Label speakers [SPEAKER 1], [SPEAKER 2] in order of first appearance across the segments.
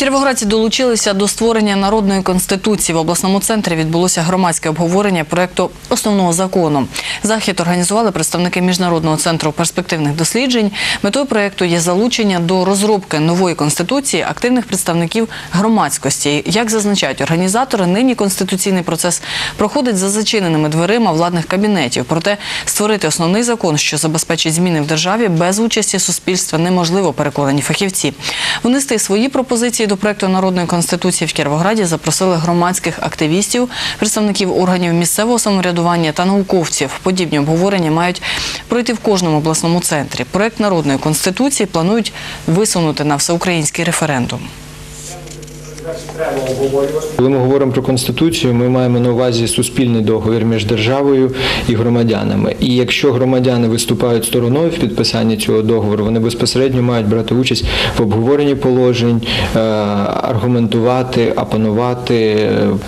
[SPEAKER 1] Кіровоградці долучилися до створення народної конституції. В обласному центрі відбулося громадське обговорення проекту основного закону. Захід організували представники міжнародного центру перспективних досліджень. Метою проекту є залучення до розробки нової конституції активних представників громадськості. Як зазначають організатори, нині конституційний процес проходить за зачиненими дверима владних кабінетів. Проте створити основний закон, що забезпечить зміни в державі, без участі суспільства неможливо, переконані фахівці. Внести свої пропозиції до проекту народної конституції в Кіровограді запросили громадських активістів, представників органів місцевого самоврядування та науковців. Подібні обговорення мають пройти в кожному обласному центрі. Проект народної конституції планують висунути на всеукраїнський референдум.
[SPEAKER 2] Коли ми говоримо про конституцію, ми маємо на увазі суспільний договір між державою і громадянами. І якщо громадяни виступають стороною в підписанні цього договору, вони безпосередньо мають брати участь в обговоренні положень, е, аргументувати, опонувати.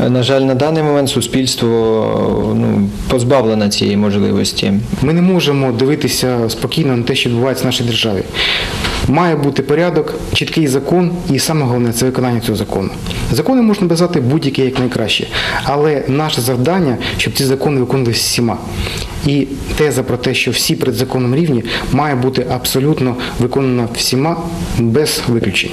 [SPEAKER 2] Е, На жаль, на даний момент суспільство ну, позбавлено цієї можливості.
[SPEAKER 3] Ми не можемо дивитися спокійно на те, що відбувається в нашій державі. Має бути порядок, чіткий закон, і саме головне це виконання цього закону. Закони можна писати будь-які як найкраще, але наше завдання, щоб ці закони виконувалися всіма. І теза про те, що всі перед законом рівні, має бути абсолютно виконана всіма без виключень.